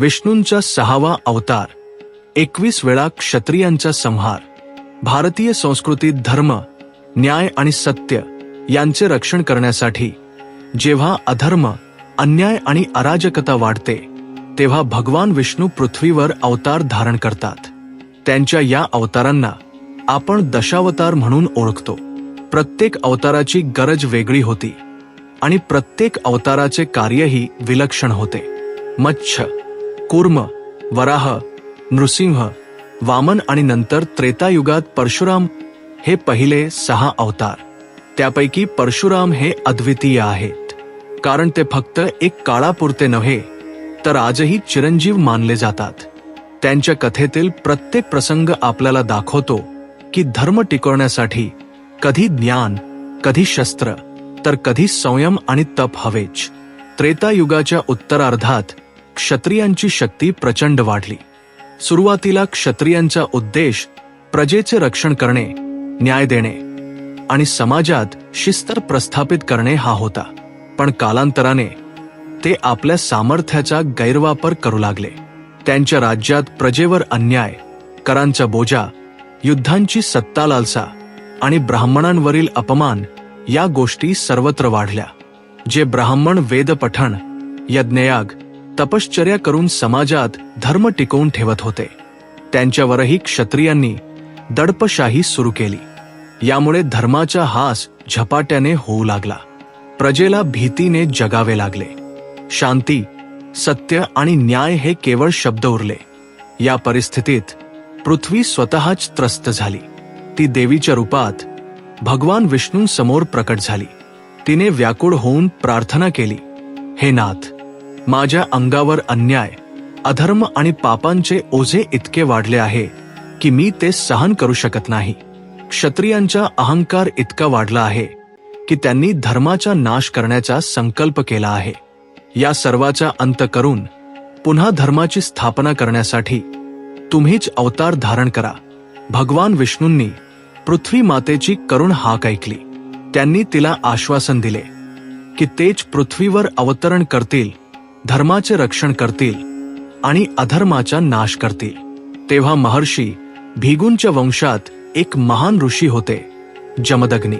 विष्णूंचा सहावा अवतार एकवीस वेळा क्षत्रियांचा संहार भारतीय संस्कृतीत धर्म न्याय आणि सत्य यांचे रक्षण करण्यासाठी जेव्हा अधर्म अन्याय आणि अराजकता वाढते तेव्हा भगवान विष्णू पृथ्वीवर अवतार धारण करतात. त्यांच्या या अवतारांना आपण दशावतार म्हणून ओळखतो. प्रत्येक अवताराची गरज वेगळी होती आणि प्रत्येक अवताराचे कार्यही विलक्षण होते. मच्छ कूर्म वराह नृसिंह वामन आणि नंतर त्रेतायुगात परशुराम हे पहिले सहा अवतार. त्यापैकी परशुराम हे अद्वितीय आहेत. कारण ते फक्त एक काळापुरते नव्हे तर आजही चिरंजीव मानले जातात. त्यांच्या कथेतील प्रत्येक प्रसंग आपल्याला दाखवतो की धर्म टिकवण्यासाठी कधी ज्ञान कधी शस्त्र तर कधी संयम आणि तप हवेच. त्रेतायुगाच्या उत्तरार्धात क्षत्रियांची शक्ती प्रचंड वाढली. सुरुवातीला क्षत्रियांचा उद्देश प्रजेचे रक्षण करणे न्याय देणे आणि समाजात शिस्तर प्रस्थापित करणे हा होता. पण कालांतराने ते आपल्या सामर्थ्याचा गैरवापर करू लागले. त्यांच्या राज्यात प्रजेवर अन्याय करांचा बोजा युद्धांची सत्ता लालसा आणि ब्राह्मणांवरील अपमान या गोष्टी सर्वत्र वाढल्या. जे ब्राह्मण वेदपठण यज्ञयाग तपश्चर्या करून समाजात धर्म टिकवून ठेवत होते. त्यांच्यावरही क्षत्रियांनी दडपशाही सुरू केली. यामुळे धर्माचा हास झपाट्याने होऊ लागला. प्रजेला भीतीने जगावे लागले. शांती सत्य आणि न्याय हे केवळ शब्द उरले. या परिस्थितीत पृथ्वी स्वतःच त्रस्त झाली. ती देवीच्या रूपात भगवान विष्णूंसमोर प्रकट झाली. तिने व्याकुळ होऊन प्रार्थना केली. हे नाथ माझ्या अंगावर अन्याय अधर्म आणि पापांचे ओझे इतके वाढले आहे की मी ते सहन करू शकत नाही. क्षत्रियांचा अहंकार इतका वाढला आहे की त्यांनी धर्माचा नाश करण्याचा संकल्प केला आहे. या सर्वाचा अंत करून पुन्हा धर्माची स्थापना करण्यासाठी तुम्हीच अवतार धारण करा. भगवान विष्णूंनी पृथ्वी मातेची करुण हाक ऐकली. त्यांनी तिला आश्वासन दिले की तेच पृथ्वीवर अवतरण करतील धर्माचे रक्षण करतील आणि अधर्माचा नाश करतील. तेव्हा महर्षी भिगूंच्या वंशात एक महान ऋषी होते जमदग्नी.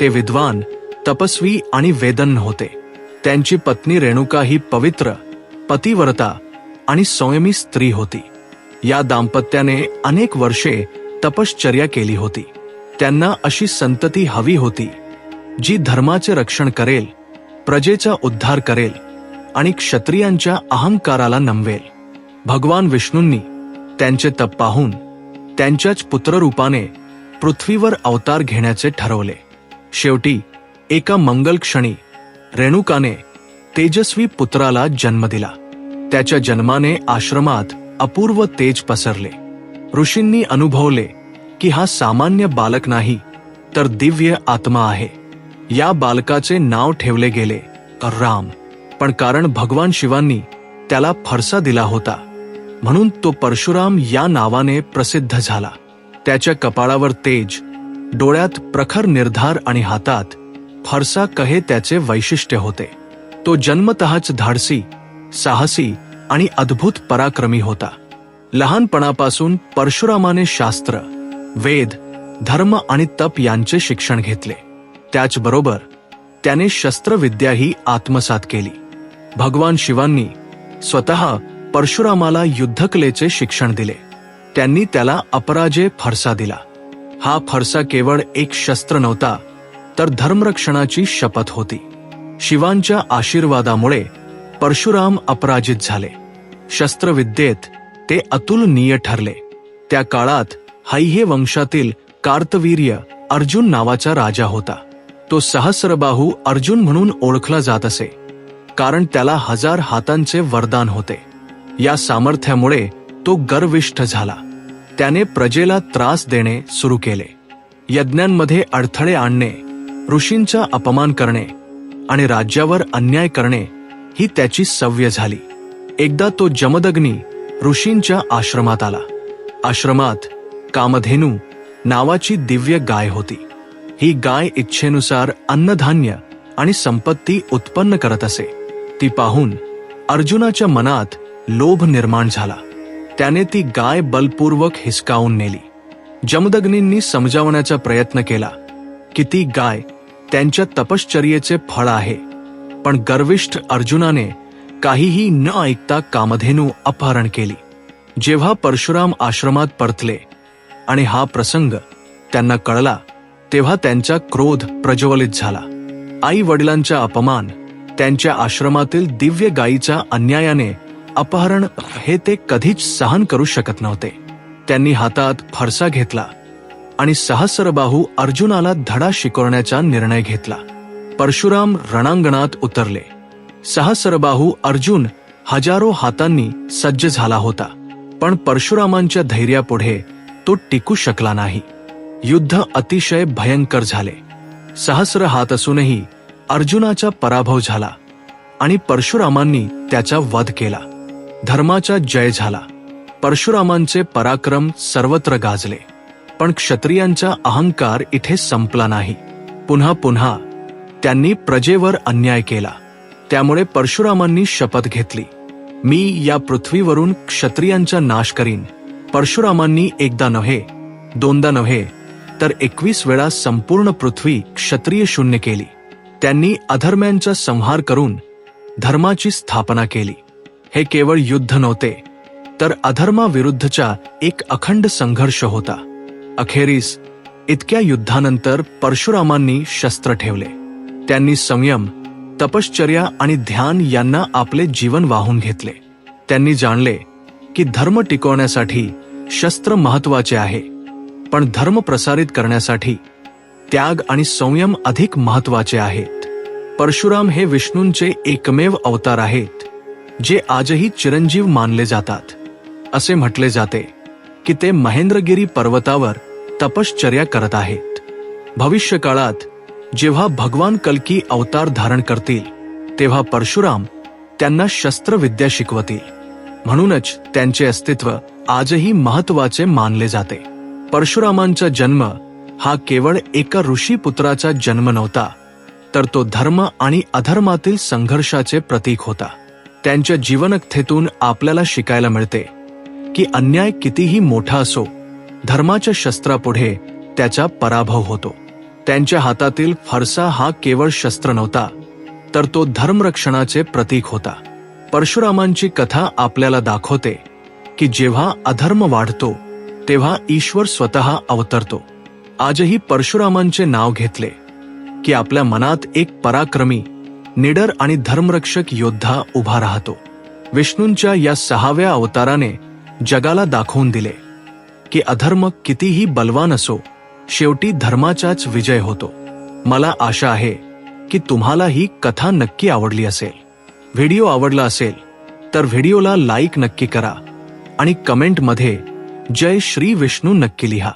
ते विद्वान तपस्वी आणि वेदन होते. त्यांची पत्नी रेणुका ही पवित्र पतिव्रता आणि संयमी स्त्री होती. या दाम्पत्याने अनेक वर्षे तपश्चर्या केली होती. त्यांना अशी संतती हवी होती जी धर्माचे रक्षण करेल प्रजेचा उद्धार करेल. आणि क्षत्रियांच्या अहंकाराला नमवेल. भगवान विष्णूंनी त्यांचे तप पाहून त्यांच्याच पुत्ररूपाने पृथ्वीवर अवतार घेण्याचे ठरवले. शेवटी एका मंगल क्षणी रेणुकाने तेजस्वी पुत्राला जन्म दिला. त्याच्या जन्माने आश्रमात अपूर्व तेज पसरले. ऋषींनी अनुभवले की हा सामान्य बालक नाही तर दिव्य आत्मा आहे. या बालकाचे नाव ठेवले गेले राम. पण कारण भगवान शिवांनी त्याला फरसा दिला होता. म्हणून तो परशुराम या नावाने प्रसिद्ध झाला. त्याच्या कपाळावर तेज डोळ्यात प्रखर निर्धार आणि हातात फरसा कहे त्याचे वैशिष्ट्य होते. तो जन्मतःच धाडसी साहसी आणि अद्भुत पराक्रमी होता. लहानपणापासून परशुरामाने शास्त्र वेद धर्म आणि तप यांचे शिक्षण घेतले. त्याचबरोबर त्याने शस्त्रविद्याही आत्मसात केली. भगवान शिवांनी स्वतः परशुरामाला युद्धकलेचे शिक्षण दिले. त्यांनी त्याला अपराजय फरसा दिला. हा फरसा केवळ एक शस्त्र नव्हता तर धर्मरक्षणाची शपथ होती. शिवांच्या आशीर्वादामुळे परशुराम अपराजित झाले. शस्त्रविद्येत ते अतुलनीय ठरले. त्या काळात हैहे वंशातील कार्तवीर्य अर्जुन नावाचा राजा होता. तो सहस्रबाहू अर्जुन म्हणून ओळखला जात असे. कारण त्याला हजार हातांचे वरदान होते. या सामर्थ्यामुळे तो गर्विष्ठ झाला. त्याने प्रजेला त्रास देणे सुरू केले. यज्ञांमध्ये अडथळे आणणे ऋषींचा अपमान करणे आणि राज्यावर अन्याय करणे ही त्याची सव्य झाली. एकदा तो जमदग्नी ऋषींच्या आश्रमात आला. आश्रमात कामधेनू नावाची दिव्य गाय होती. ही गाय इच्छेनुसार अन्नधान्य आणि संपत्ती उत्पन्न करत असे. ती पाहून अर्जुनाच्या मनात लोभ निर्माण झाला. त्याने ती गाय बलपूर्वक हिसकावून नेली. जमदग्नींनी समजावण्याचा प्रयत्न केला की ती गाय त्यांच्या तपश्चर्येचे फळ आहे पण गर्विष्ठ अर्जुनाने काहीही न ऐकता कामधेनू अपहरण केली. जेव्हा परशुराम आश्रमात परतले आणि हा प्रसंग त्यांना कळला तेव्हा त्यांचा क्रोध प्रज्वलित झाला. आई वडिलांचा अपमान त्यांच्या आश्रमातील दिव्य गायीचा अन्यायाने अपहरण हे ते कधीच सहन करू शकत नव्हते. त्यांनी हातात फरसा घेतला आणि सहस्रबाहू अर्जुनाला धडा शिकवण्याचा निर्णय घेतला. परशुराम रणांगणात उतरले. सहस्रबाहू अर्जुन हजारो हातांनी सज्ज झाला होता पण परशुरामांच्या धैर्यापुढे तो टिकू शकला नाही. युद्ध अतिशय भयंकर झाले. सहस्र हात असूनही अर्जुनाचा पराभव झाला आणि परशुरामांनी त्याचा वध केला. धर्माचा जय झाला. परशुरामांचे पराक्रम सर्वत्र गाजले. पण क्षत्रियांचा अहंकार इथे संपला नाही. पुन्हा पुन्हा त्यांनी प्रजेवर अन्याय केला. त्यामुळे परशुरामांनी शपथ घेतली. मी या पृथ्वीवरून क्षत्रियांचा नाश करीन. परशुरामांनी एकदा नव्हे दोनदा नव्हे तर एकवीस वेळा संपूर्ण पृथ्वी क्षत्रिय शून्य केली. त्यांनी अधर्म्यांचा संहार करून धर्माची स्थापना केली. हे केवळ युद्ध नव्हते तर अधर्माविरुद्धचा एक अखंड संघर्ष होता. अखेरीस इतक्या युद्धानंतर परशुरामांनी शस्त्र ठेवले. त्यांनी संयम तपश्चर्या आणि ध्यान यांना आपले जीवन वाहून घेतले. त्यांनी जाणले की धर्म टिकवण्यासाठी शस्त्र महत्त्वाचे आहे पण धर्म प्रसारित करण्यासाठी त्याग आणि संयम अधिक महत्त्वाचे आहेत. परशुराम हे विष्णूंचे एकमेव अवतार आहेत जे आजही चिरंजीव मानले जातात. असे म्हटले जाते की ते महेंद्रगिरी पर्वतावर तपश्चर्या करत आहेत. भविष्य काळात जेव्हा भगवान कल्की अवतार धारण करतील तेव्हा परशुराम त्यांना शस्त्रविद्या शिकवतील. म्हणूनच त्यांचे अस्तित्व आजही महत्त्वाचे मानले जाते. परशुरामांचा जन्म हा केवळ एका ऋषी पुत्राचा जन्म नव्हता तर तो धर्म आणि अधर्मातील संघर्षाचे प्रतीक होता. त्यांच्या जीवनकथेतून आपल्याला शिकायला मिळते की अन्याय कितीही मोठा असो धर्माच्या शस्त्रापुढे त्याचा पराभव होतो. त्यांच्या हातातील फरसा हा केवळ शस्त्र नव्हता तर तो धर्मरक्षणाचे प्रतीक होता. परशुरामांची कथा आपल्याला दाखवते की जेव्हा अधर्म वाढतो तेव्हा ईश्वर स्वतः अवतरतो. आजही परशुरामांचे नाव घेतले की आपल्या मनात एक पराक्रमी निडर आणि धर्मरक्षक योद्धा उभा राहतो. विष्णूंच्या या सहाव्या अवताराने जगाला दाखवून दिले की अधर्म कितीही बलवान असो शेवटी धर्माचाच विजय होतो. मला आशा आहे की तुम्हाला ही कथा नक्की आवडली असेल. व्हिडिओ आवडला असेल तर व्हिडिओला लाईक नक्की करा आणि कमेंटमध्ये जय श्री विष्णू नक्की लिहा.